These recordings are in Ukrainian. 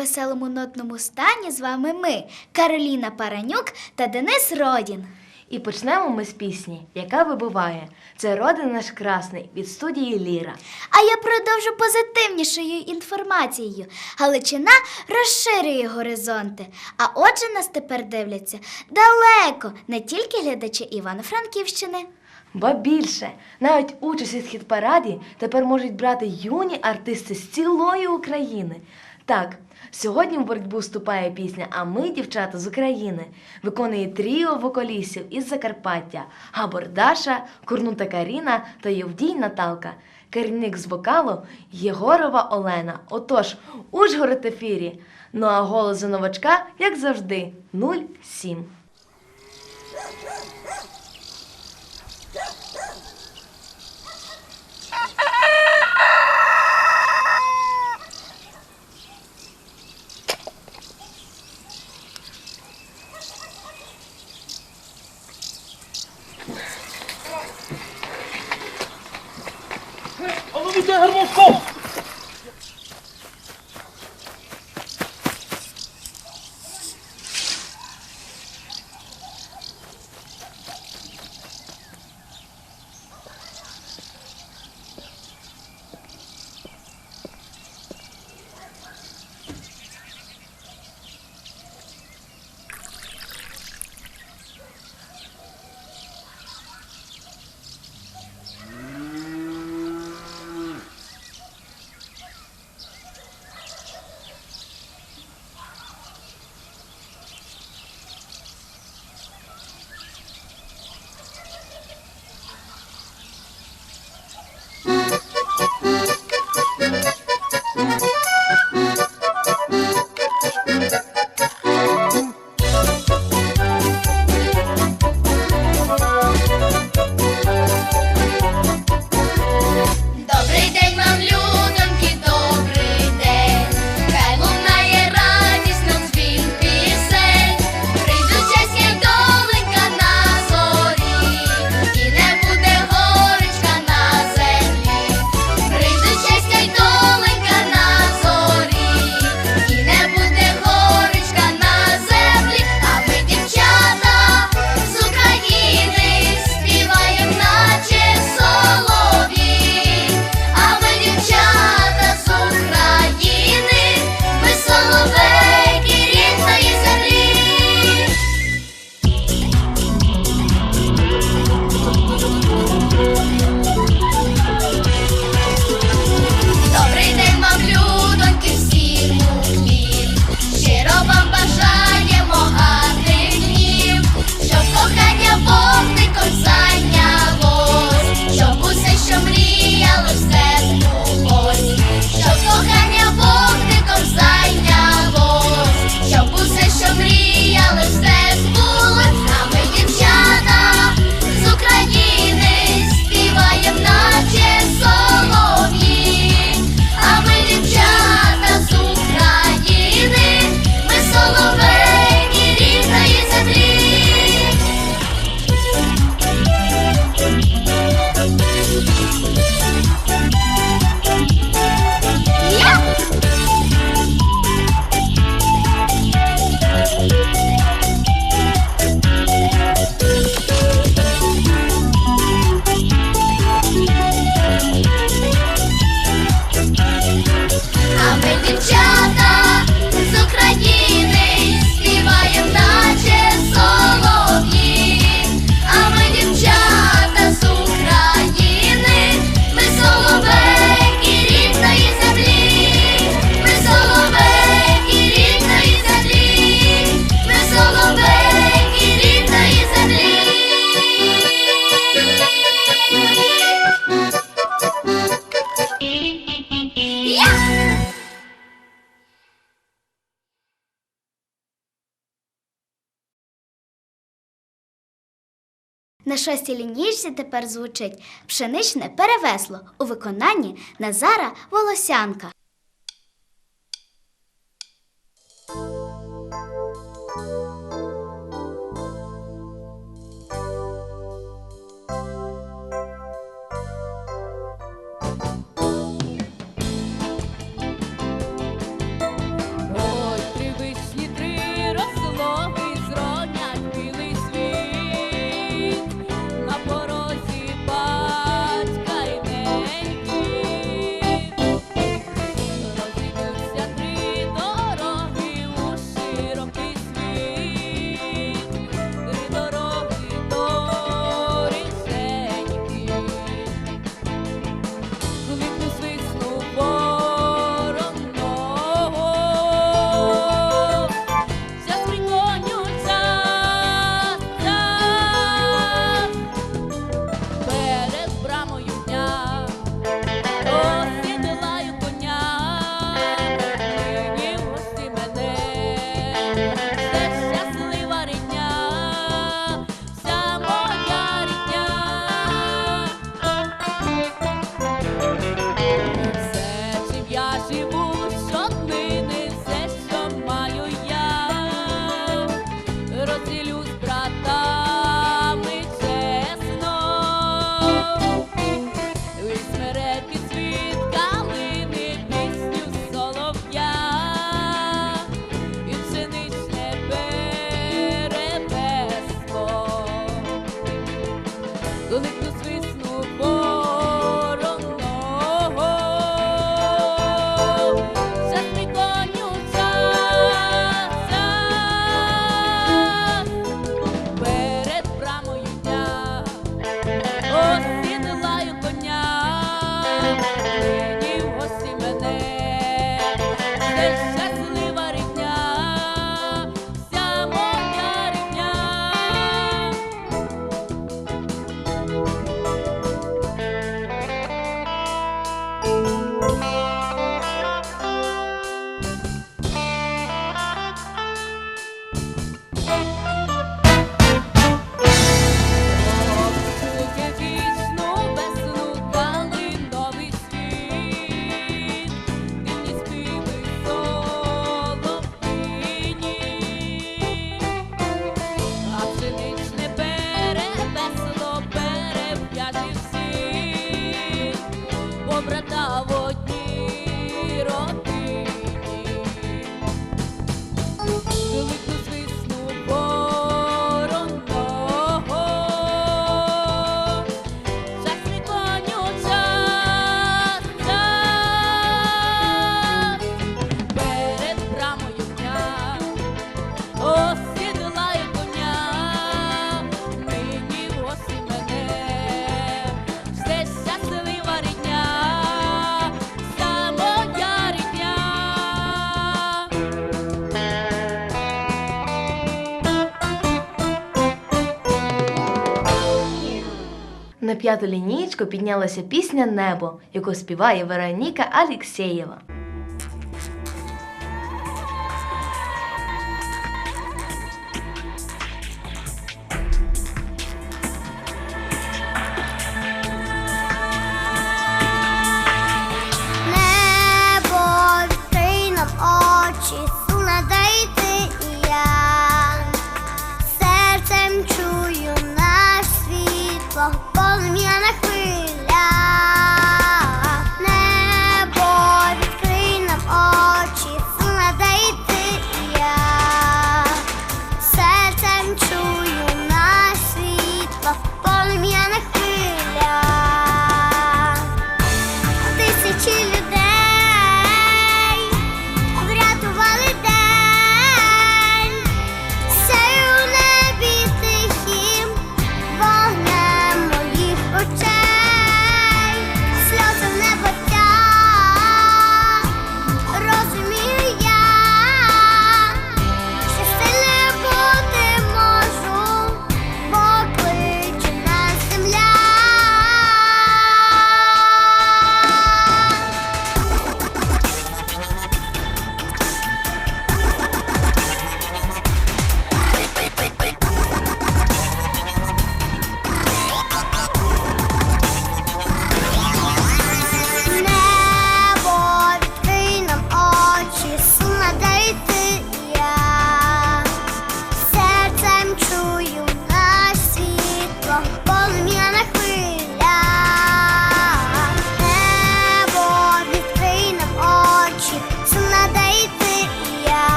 Веселому нотному стані з вами ми, Кароліна Паранюк та Денис Родін. І почнемо ми з пісні, яка вибиває. Це родин наш красний від студії Ліра. А я продовжу позитивнішою інформацією. Галичина розширює горизонти. А отже, нас тепер дивляться далеко, не тільки глядачі Івано-Франківщини. Ба більше, навіть участь у хіт-параді тепер можуть брати юні артисти з цілої України. Так, сьогодні в боротьбу вступає пісня А ми, дівчата з України, виконує тріо вокалістів із Закарпаття Габор Даша, Курнута Каріна та Євдій Наталка. Керівник з вокалу Єгорова Олена. Отож, Ужгород ефірі. Ну а голос за новачка, як завжди, 07. На шостій лінійці тепер звучить пшеничне перевесло у виконанні Назара Волосянка. п'яту лінійку піднялася пісня Небо, яку співає Вероніка Алєксєєва.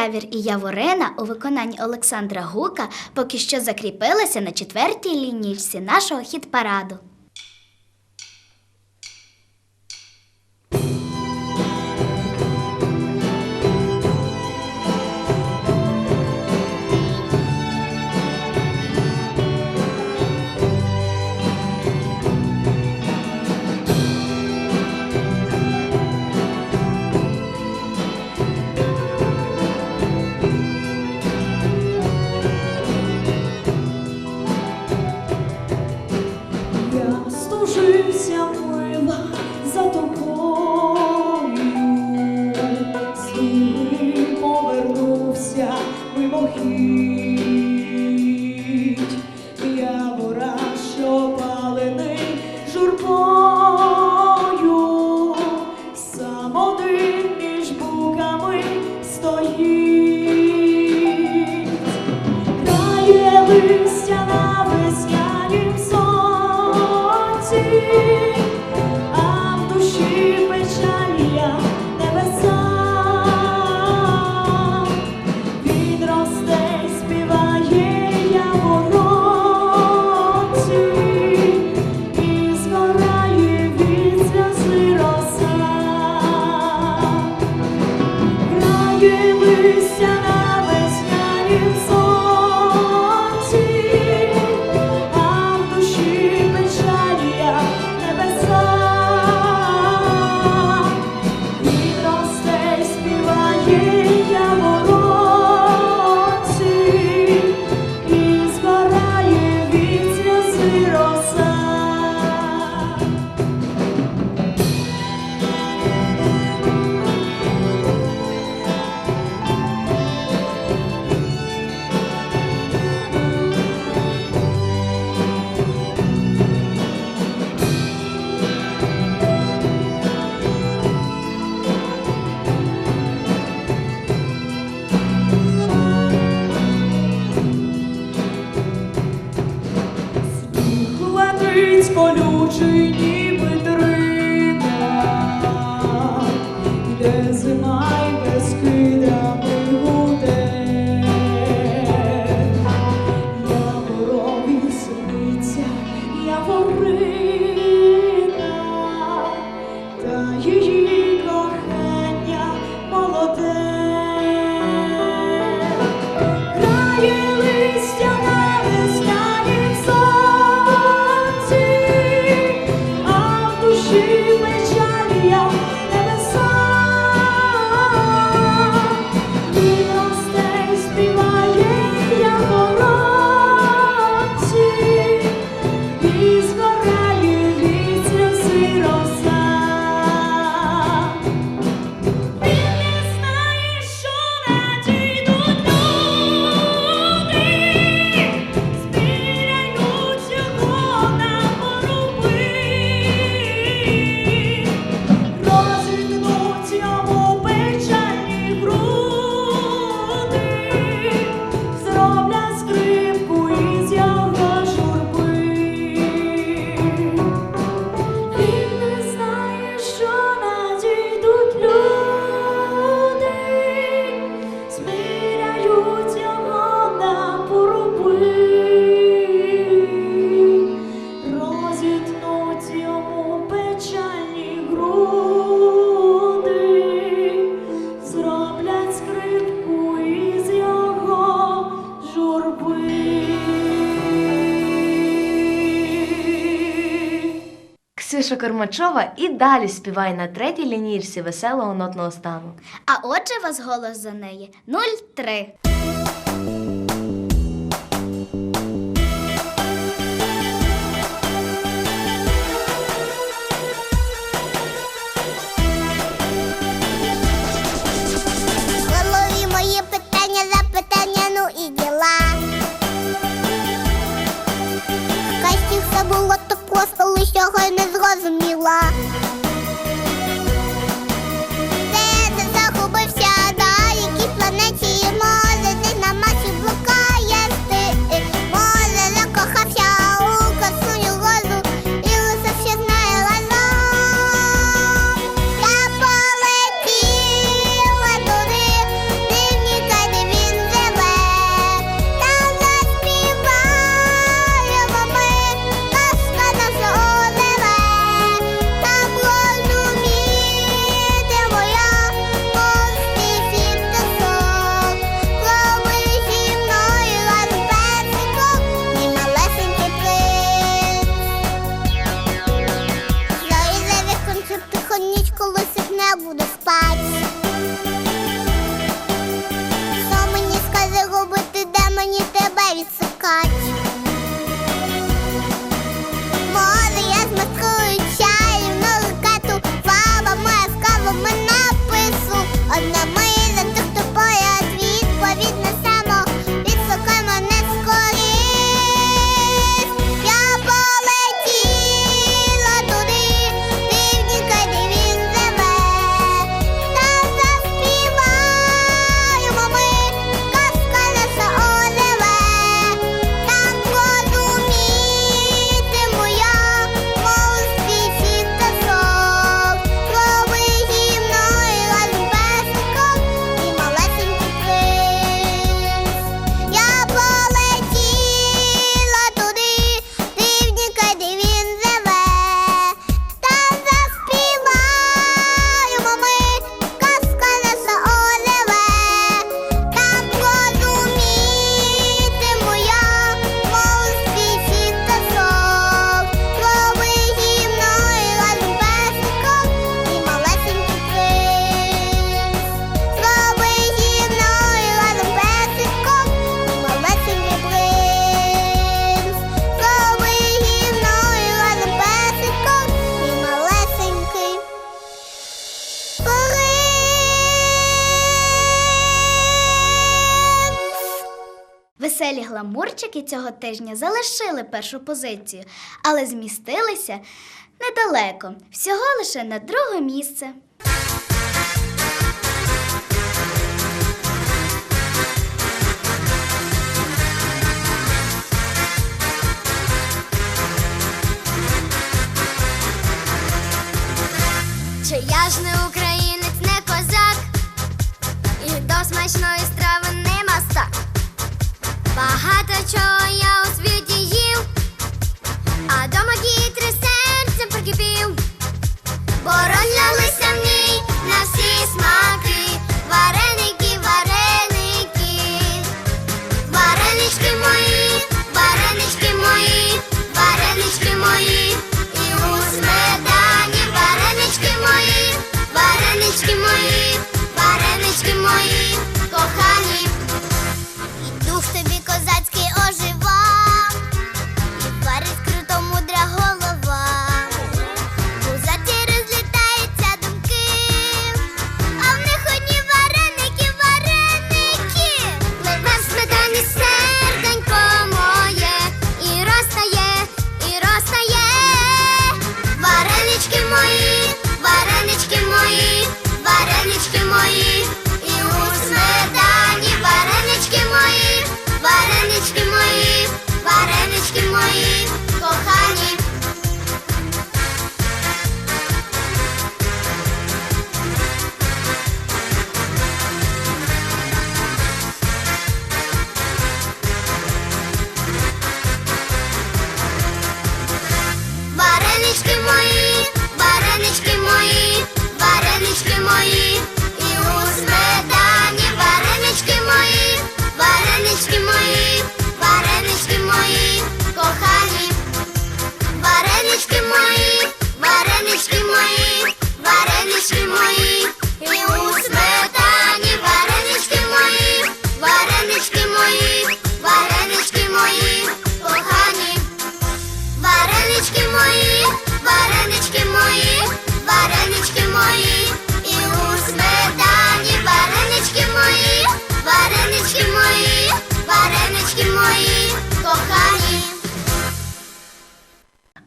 Явір і Яворина у виконанні Олександра Гука поки що закріпилися на четвертій лінійці нашого хіт-параду. зітнуть Кормачова і далі співає на третій лінійці веселого нотного стану. А отже, вас голос за неї 0,3. веселі гламурчики цього тижня залишили першу позицію, але змістилися недалеко, всього лише на друге місце. Чи я ж не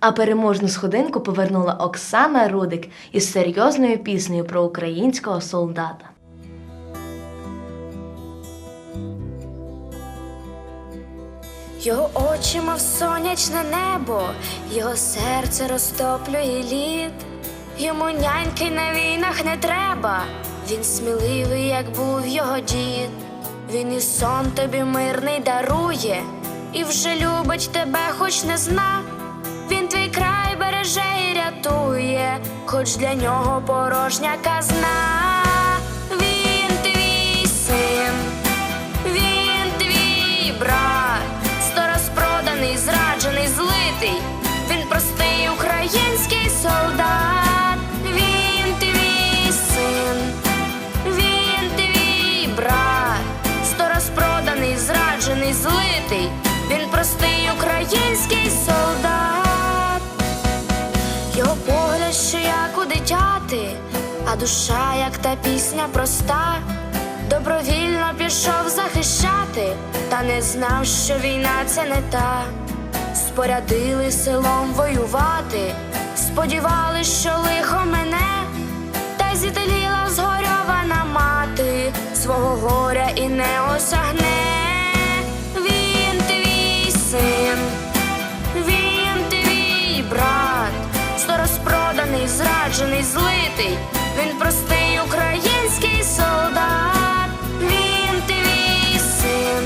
А переможну сходинку повернула Оксана Рудик із серйозною піснею про українського солдата. Його очі, мов сонячне небо, його серце розтоплює лід. Йому няньки на війнах не треба. Він сміливий, як був його дід. Він і сон тобі мирний дарує, і вже любить тебе, хоч не зна. Твій край береже і рятує, хоч для нього порожня казна. Душа, як та пісня проста, добровільно пішов захищати, та не знав, що війна це не та. Спорядили селом воювати, сподівались, що лихо мене, та й зітеліла згорьована мати, свого горя і не осягне. Він твій син. Він твій брат, сто розпроданий, зраджений, злитий. Він простий український солдат. Він твій син,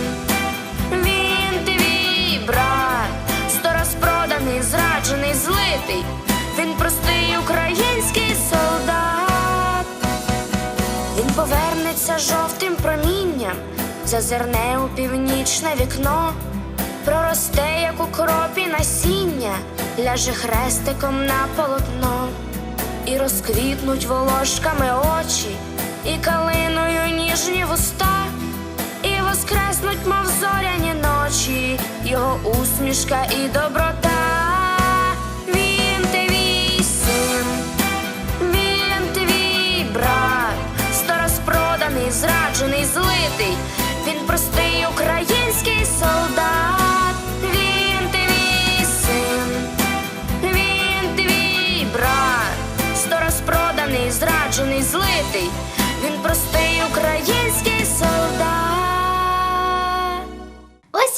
він твій брат, сто розпроданий, зраджений, злитий. Він простий український солдат. Він повернеться жовтим промінням, зазирне у північне вікно, проросте, як у кропі насіння, ляже хрестиком на полотно, і розквітнуть волошками очі, і калиною ніжні вуста, і воскреснуть, мов зоряні ночі, його усмішка і доброта. Зраджений, злитий. Він простий український солдат.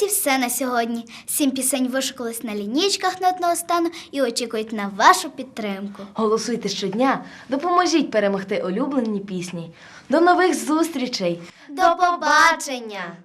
І все на сьогодні. Сім пісень вишукались на лінійках нотного стану і очікують на вашу підтримку. Голосуйте щодня, допоможіть перемогти улюблені пісні. До нових зустрічей! До побачення!